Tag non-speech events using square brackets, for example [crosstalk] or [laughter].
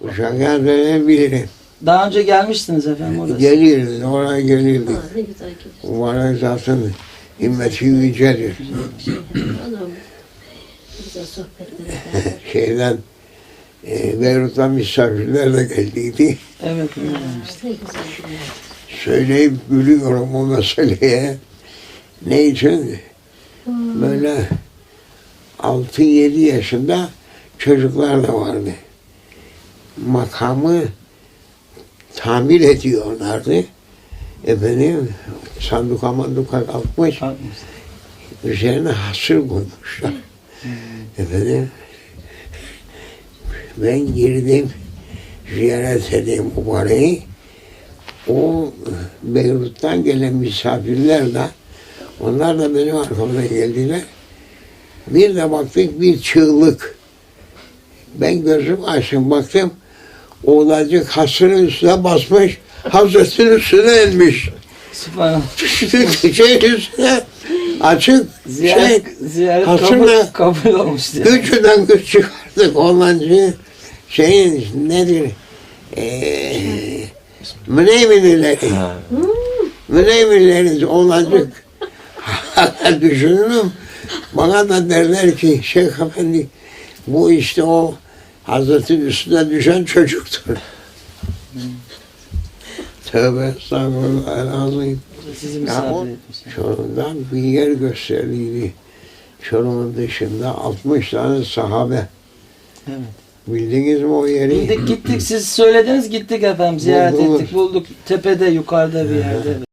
Uşak'a dönebilirim. Daha önce gelmiştiniz efendim orası. Geliriz, oraya gelirdik. Ha, ne güzel gidiyor. Oraya zaten himmeti yücedir. Anam. Güzel sohbetler eder. [laughs] Şeyden, e, Beyrut'tan misafirler de geldiydi. Evet. Ne güzel. Söyleyip gülüyorum o meseleye. Ne için? Böyle 6-7 yaşında çocuklar da vardı. Makamı tamir ediyorlardı. Efendim sanduka manduka kalkmış. Üzerine hasır koymuşlar. Efendim ben girdim ziyaret edeyim mübareği. O Beyrut'tan gelen misafirler de onlar da benim arkamda geldiler. Bir de baktık bir çığlık. Ben gözüm açtım baktım. Oğlacık hasırın üstüne basmış. Hazretin üstüne inmiş. Süper. şey üstüne açık şey, Ziyaret, ziyaret Hasırla- kabul, kabul olmuş diye. Gücüden güç çıkardık oğlancı şeyin nedir? Eee Müneyminlileri. Müneyminlileri oğlancık. Düşünürüm. Bana da derler ki Şeyh Efendi bu işte o Hazretin üstüne düşen çocuktur. Tövbe estağfurullah el-azim. Sizi misafir etmiş. Çorum'dan bir yer gösterdiydi. Çorum'un dışında 60 tane sahabe. Evet. Bildiniz mi o yeri? Gittik gittik siz söylediniz gittik efendim ziyaret Buldunuz. ettik bulduk tepede yukarıda bir yerde evet.